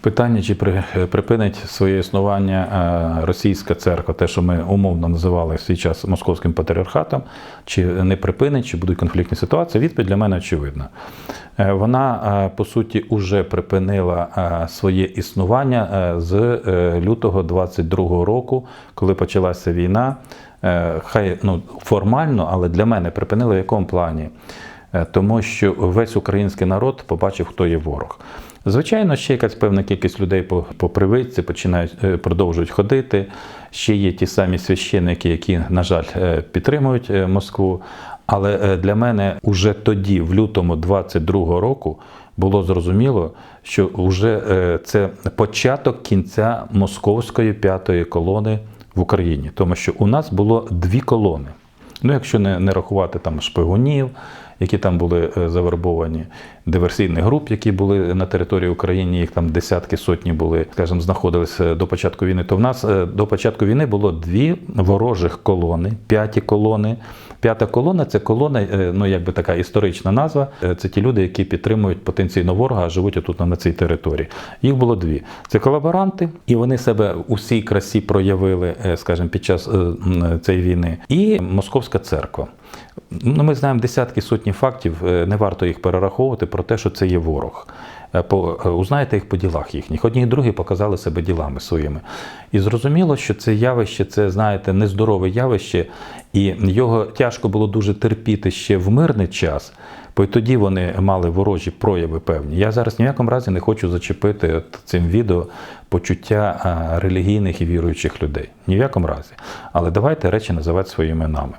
Питання, чи припинить своє існування е, російська церква, те, що ми умовно називали в свій час московським патріархатом, чи не припинить, чи будуть конфліктні ситуації, відповідь для мене очевидна. Е, Вона, е, по суті, уже припинила е, своє існування е, з е, лютого 22 року, коли почалася війна. Е, Хай ну, формально, але для мене припинила в якому плані? Е, Тому що весь український народ побачив, хто є ворог. Звичайно, ще якась певна кількість людей по, по привичці починають е, продовжують ходити. Ще є ті самі священники, які, на жаль, е, підтримують е, Москву. Але для мене уже тоді, в лютому 22-го року, було зрозуміло, що вже це початок кінця московської п'ятої колони в Україні, тому що у нас було дві колони. Ну, якщо не, не рахувати там шпигунів, які там були е, завербовані, диверсійних груп, які були на території України, їх там десятки сотні були, скажімо, знаходилися до початку війни. То в нас е, до початку війни було дві ворожих колони, п'яті колони. П'ята колона це колона, е, ну якби така історична назва. Е, Це ті люди, які підтримують потенційно ворога, а живуть отут на цій території. Їх було дві. Це колаборанти, і вони себе у всій красі проявили, е, скажімо, під час цієї війни. І Московська церква. Ну, ми знаємо десятки сотні фактів, не варто їх перераховувати про те, що це є ворог. Е, По, е, узнаєте їх по ділах їхніх. Одні і другі показали себе ділами своїми. І зрозуміло, що це явище, це, знаєте, нездорове явище, і його тяжко було дуже терпіти ще в мирний час, бо й тоді вони мали ворожі прояви певні. Я зараз ні в якому разі не хочу зачепити цим відео почуття релігійних і віруючих людей. Ні в якому разі. Але давайте речі називати своїми іменами.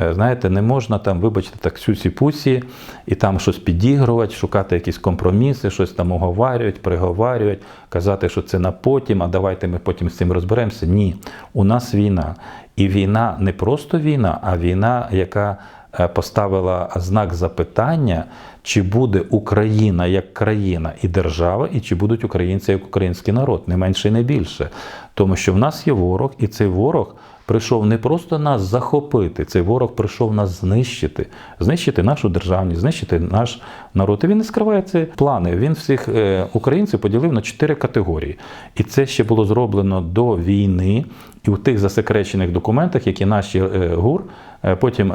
Е, Знаєте, не можна там, вибачте, так сюсі-пусі і там щось підігрувати, шукати якісь компроміси, щось там оговарюють, приговарюють, казати, що це на потім, а давайте ми потім з цим розберемося. Ні, у нас війна. І війна не просто війна, а війна, яка е, поставила знак запитання, чи буде Україна як країна і держава, і чи будуть українці як український народ, не менше і не більше. Тому що в нас є ворог, і цей ворог прийшов не просто нас захопити, цей ворог прийшов нас знищити, знищити нашу державність, знищити наш народ. І він не скриває ці плани. Він всіх е, українців поділив на чотири категорії. І це ще було зроблено до війни. І у тих засекречених документах, які наші е, ГУР е, потім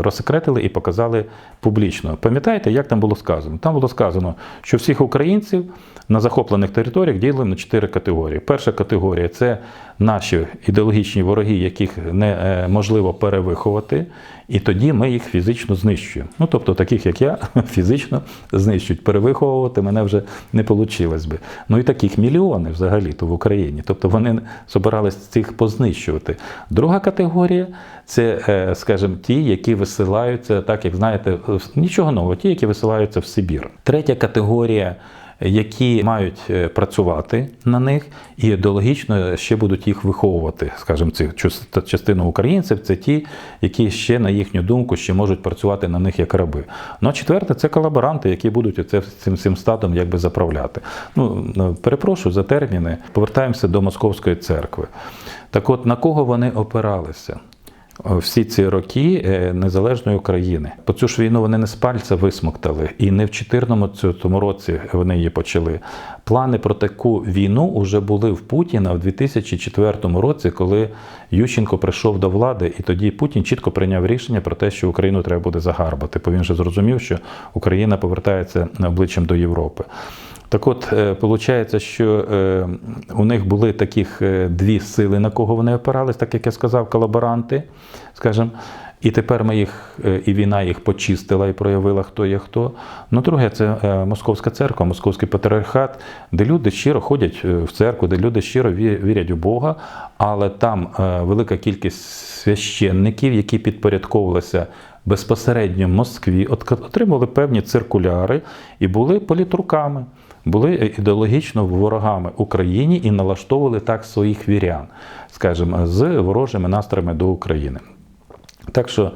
розсекретили і показали публічно. Пам'ятаєте, як там було сказано? Там було сказано, що всіх українців на захоплених територіях ділимо на чотири категорії. Перша категорія це наші ідеологічні вороги, яких неможливо перевиховати, і тоді ми їх фізично знищуємо. Ну тобто, таких як я, фізично знищують. Перевиховувати мене вже не вийшло би. Ну і таких мільйони взагалі то в Україні. Тобто вони збирались цих познищувати. Друга категорія це, е, скажімо, ті, які висилаються, так як знаєте, нічого нового, ті, які висилаються в Сибір. Третя категорія які мають е, працювати на них і ідеологічно ще будуть їх виховувати. Скажімо, цих част- частину українців це ті, які ще на їхню думку ще можуть працювати на них як раби. Ну а четверте це колаборанти, які будуть оце цим цим статом якби заправляти. Ну ну, перепрошую за терміни. Повертаємося до московської церкви. Так, от на кого вони опиралися? Всі ці роки е, незалежної України. По цю ж війну вони не з пальця висмоктали, і не в 2014 році вони її почали. Плани про таку війну вже були в Путіна в 2004 році, коли Ющенко прийшов до влади, і тоді Путін чітко прийняв рішення про те, що Україну треба буде загарбати. Бо він же зрозумів, що Україна повертається обличчям до Європи. Так от, виходить, що е, у них були таких е, дві сили, на кого вони опирались, так як я сказав, колаборанти, скажімо. І тепер ми їх, е, і війна їх почистила і проявила, хто є хто. Ну, друге, це е, Московська церква, Московський патріархат, де люди щиро ходять е, в церкву, де люди щиро вірять у Бога, але там е, велика кількість священників, які підпорядковувалися безпосередньо Москві, от- отримали певні циркуляри і були політруками були ідеологічно ворогами Україні і налаштовували так своїх вірян, скажімо, з ворожими настроями до України. Так що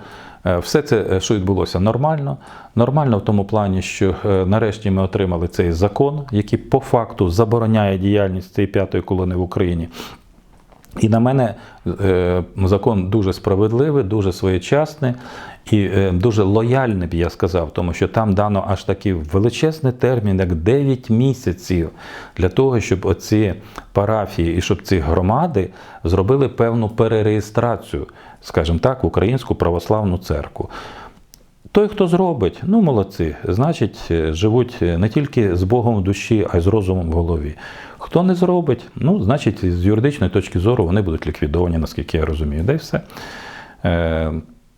е, все це, е, що відбулося, нормально. Нормально в тому плані, що е, нарешті ми отримали цей закон, який по факту забороняє діяльність цієї п'ятої колони в Україні. І на мене е, закон дуже справедливий, дуже своєчасний і е, дуже лояльний, б я сказав, тому що там дано аж такий величезний термін, як 9 місяців, для того, щоб оці парафії і щоб ці громади зробили певну перереєстрацію, скажімо так, в Українську православну церкву. Той, хто зробить, ну молодці, значить, е, живуть не тільки з Богом в душі, а й з розумом в голові. Хто не зробить, ну, значить, з юридичної точки зору вони будуть ліквідовані, наскільки я розумію. Й все. Е,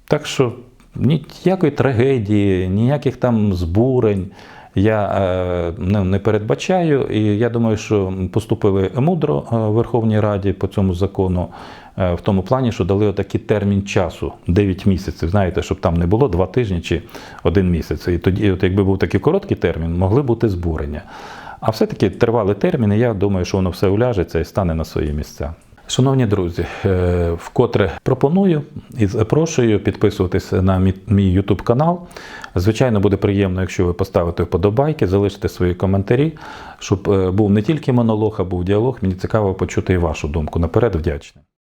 так що ніякої трагедії, ніяких там збурень я е, не, не передбачаю. І я думаю, що поступили мудро е, в Верховній Раді по цьому закону. е, В тому плані, що дали отакий термін часу 9 місяців. Знаєте, щоб там не було 2 тижні чи один місяць. І тоді, от якби був такий короткий термін, могли бути збурення. А все-таки тривалий термін, я думаю, що воно все уляжеться і стане на свої місця. Шановні друзі, е, вкотре пропоную і запрошую підписуватись на мій- мій YouTube канал. Звичайно, буде приємно, якщо ви поставите вподобайки, залишите свої коментарі, щоб е, був не тільки монолог, а був діалог. Мені цікаво почути і вашу думку. Наперед вдячний.